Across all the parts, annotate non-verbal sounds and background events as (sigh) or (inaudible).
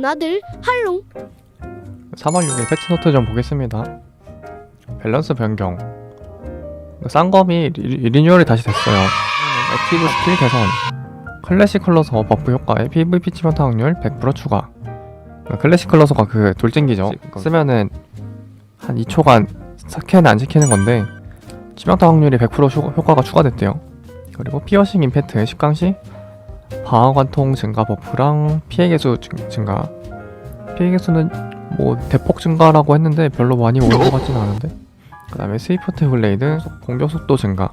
누나들 할롱 3월 6일 패치노트 좀 보겠습니다. 밸런스 변경. 쌍검이 리, 리뉴얼이 다시 됐어요. 액티브 스킬 개선. 클래식 클러서 버프 효과에 PVP 치명타 확률 100% 추가. 클래식 클러서가 그 돌진기죠. 쓰면은 한 2초간 스캔 안 시키는 건데 치명타 확률이 100% 추, 효과가 추가됐대요. 그리고 피어싱 임팩트 10강 시 방어 관통 증가 버프랑 피해 개수 증, 증가. 개수는 뭐 대폭 증가라고 했는데 별로 많이 오른 것 (laughs) 같지는 않은데? 그 다음에 스위프트 블레이드 공격 속도 증가.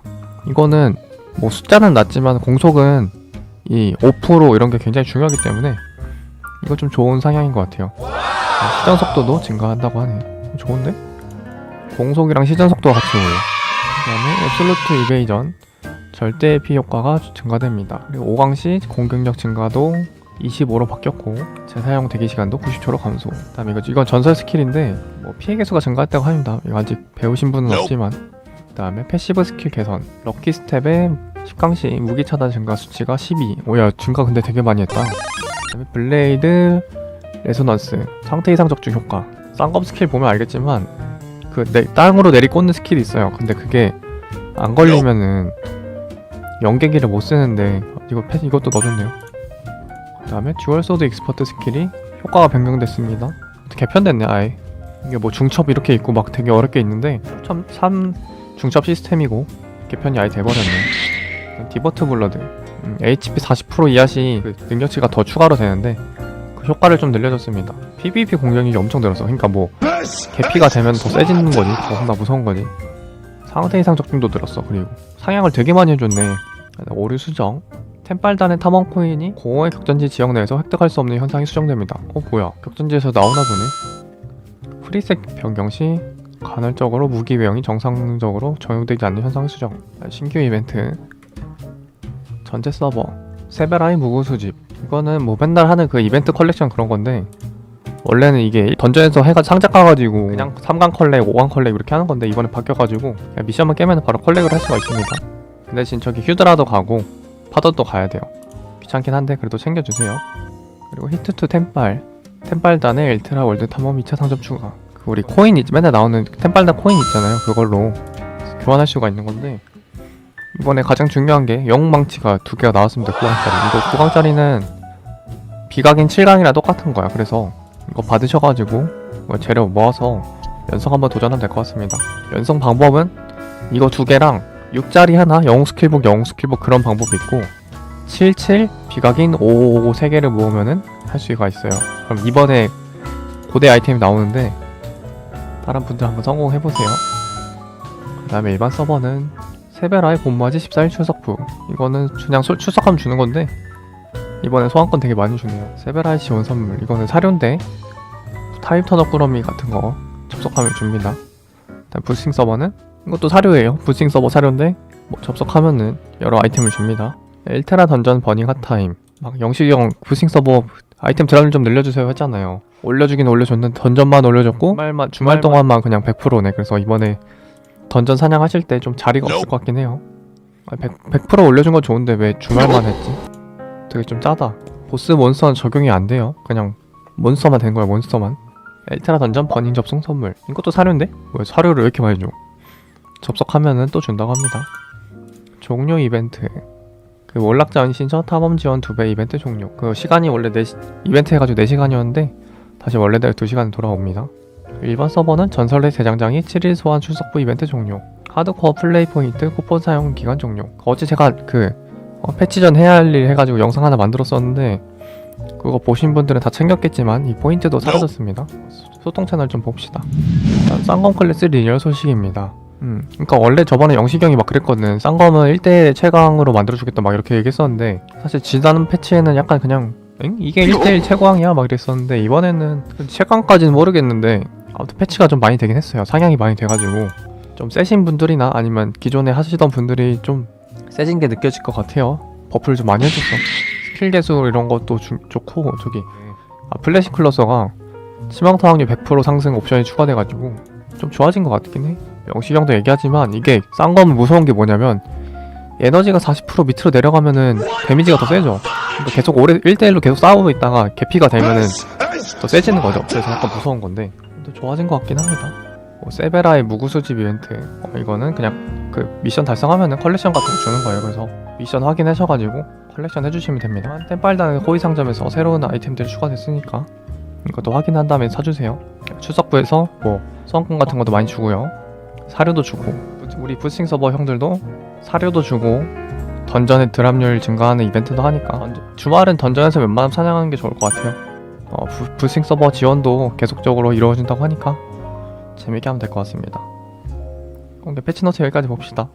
이거는 뭐 숫자는 낮지만 공속은 이 5% 이런 게 굉장히 중요하기 때문에 이거 좀 좋은 상향인 것 같아요. 시전 속도도 증가한다고 하네 좋은데? 공속이랑 시전 속도가 같이 올라 그 다음에 앱솔루트 이베이전 절대 피 효과가 증가됩니다. 그리고 5강 시 공격력 증가도 25로 바뀌었고 재사용 대기 시간도 90초로 감소. 그다음에 이거 이건 전설 스킬인데 뭐 피해 개수가 증가했다고 합니다. 이거 아직 배우신 분은 없지만. 그다음에 패시브 스킬 개선. 럭키 스텝에 10강 시 무기 차단 증가 수치가 12. 오야 증가 근데 되게 많이 했다. 그다음에 블레이드 레소넌스 상태 이상 적중 효과. 쌍검 스킬 보면 알겠지만 그 내, 땅으로 내리 꽂는 스킬이 있어요. 근데 그게 안 걸리면은 연계기를 못 쓰는데 이거 패 이것도 넣어줬네요. 그 다음에 듀얼 소드 익스퍼트 스킬이 효과가 변경됐습니다. 개편됐네 아예. 이게 뭐 중첩 이렇게 있고 막 되게 어렵게 있는데 참3 중첩 시스템이고 개편이 아예 돼버렸네. 디버트 블러드 음, HP 40% 이하시 그 능력치가 더 추가로 되는데 그 효과를 좀 늘려줬습니다. PVP 공격력이 엄청 늘었어. 그러니까 뭐 개피가 되면 더 세지는 거지. 더나 무서운 거지. 상태 이상 적중도 늘었어. 그리고 상향을 되게 많이 해줬네. 오류 수정 템빨단의 탐험 코인이 공허의 격전지 지역 내에서 획득할 수 없는 현상이 수정됩니다. 어 뭐야? 격전지에서 나오나 보네. 프리색 변경 시 간헐적으로 무기 외형이 정상적으로 적용되지 않는 현상을 수정. 신규 이벤트 전체 서버 세베라의 무구 수집 이거는 뭐 맨날 하는 그 이벤트 컬렉션 그런 건데 원래는 이게 던전에서 해가 상자 까가지고 그냥 3강 컬렉, 5강 컬렉 이렇게 하는 건데 이번에 바뀌어가지고 미션만 깨면 바로 컬렉을 할 수가 있습니다. 그 대신 저기 휴드라도 가고 파도도 가야 돼요. 귀찮긴 한데 그래도 챙겨주세요. 그리고 히트2 템빨 템빨단의 엘트라 월드 탐험 2차 상점 추가 그 우리 코인 있 맨날 나오는 템빨단 코인 있잖아요. 그걸로 교환할 수가 있는 건데 이번에 가장 중요한 게 영웅망치가 두 개가 나왔습니다. 9강짜리 이거 9강짜리는 비각인 7강이랑 똑같은 거야. 그래서 이거 받으셔가지고 이거 재료 모아서 연성 한번 도전하면 될 것 같습니다. 연성 방법은 이거 두 개랑 6짜리 하나, 영웅 스킬북, 영웅 스킬북 그런 방법이 있고 77, 비각인 555 3개를 모으면은 할 수가 있어요. 그럼 이번에 고대 아이템이 나오는데 다른 분들 한번 성공해보세요. 그 다음에 일반 서버는 세베라의 봄맞이 14일 출석부 이거는 그냥 소- 출석하면 주는 건데 이번에 소환권 되게 많이 주네요. 세베라의 지원 선물 이거는 사료인데 타입 터널 꾸러미 같은 거 접속하면 줍니다. 다음 부스팅 서버는 이것도 사료예요. 부스팅 서버 사료인데 뭐 접속하면은 여러 아이템을 줍니다. 엘테라 던전 버닝 핫타임 막 영식이 형 부스팅 서버 아이템 드랍을 좀 늘려주세요 했잖아요. 올려주긴 올려줬는데 던전만 올려줬고 주말만 주말 동안만 그냥 100%네. 그래서 이번에 던전 사냥하실 때 좀 자리가 없을 것 같긴 해요. 아, 100, 100% 올려준 건 좋은데 왜 주말만 했지? 되게 좀 짜다. 보스 몬스터는 적용이 안 돼요. 그냥 몬스터만 된 거야 몬스터만. 엘테라 던전 버닝 접속 선물. 이것도 사료인데? 왜 사료를 왜 이렇게 많이 줘? 접속하면은 또 준다고 합니다. 종료 이벤트. 그 월락자 신청 탐험 지원 2배 이벤트 종료. 그 시간이 원래 4시, 이벤트 해가지고 4시간이었는데 다시 원래대로 2시간 돌아옵니다. 일반 서버는 전설의 대장장이 7일 소환 출석부 이벤트 종료. 하드코어 플레이 포인트 쿠폰 사용 기간 종료. 어제 제가 그 어, 패치 전 해야 할 일 해가지고 영상 하나 만들었었는데 그거 보신 분들은 다 챙겼겠지만 이 포인트도 사라졌습니다. 소통 채널 좀 봅시다. 쌍검 클래스 리뉴얼 소식입니다. 음, 그러니까 원래 저번에 영식형이 막 그랬거든. 쌍검은 1대1 최강으로 만들어주겠다 막 이렇게 얘기했었는데 사실 지난 패치에는 약간 그냥 엥? 이게 1대1 최강이야? 막 이랬었는데 이번에는 최강까지는 모르겠는데 아무튼 패치가 좀 많이 되긴 했어요. 상향이 많이 돼가지고 좀 세신 분들이나 아니면 기존에 하시던 분들이 좀 세진 게 느껴질 것 같아요. 버프를 좀 많이 해줬어. 스킬 개수 이런 것도 주- 좋고 저기 아, 플래시 클러서가 치명타 확률 100% 상승 옵션이 추가돼가지고 좀 좋아진 것 같긴 해. 영식형도 얘기하지만 이게 싼 거면 무서운 게 뭐냐면 에너지가 40% 밑으로 내려가면은 데미지가 더 세죠. 근데 계속 오래 1대1로 계속 싸우고 있다가 개피가 되면은 더 세지는 거죠. 그래서 약간 무서운 건데 또 좋아진 것 같긴 합니다. 뭐 세베라의 무구 수집 이벤트 어, 이거는 그냥 그 미션 달성하면은 컬렉션 같은 거 주는 거예요. 그래서 미션 확인하셔가지고 컬렉션 해주시면 됩니다. 템빨단 호위 상점에서 새로운 아이템들이 추가됐으니까 이것도 확인한 다음에 사주세요. 출석부에서 뭐 수강권 같은 것도 많이 주고요. 사료도 주고 우리 부싱 서버 형들도 사료도 주고 던전의 드랍률 증가하는 이벤트도 하니까 주말은 던전에서 웬만하면 사냥하는 게 좋을 것 같아요. 어, 부, 부싱 서버 지원도 계속적으로 이루어진다고 하니까 재밌게 하면 될 것 같습니다. 오늘 패치노트 여기까지 봅시다.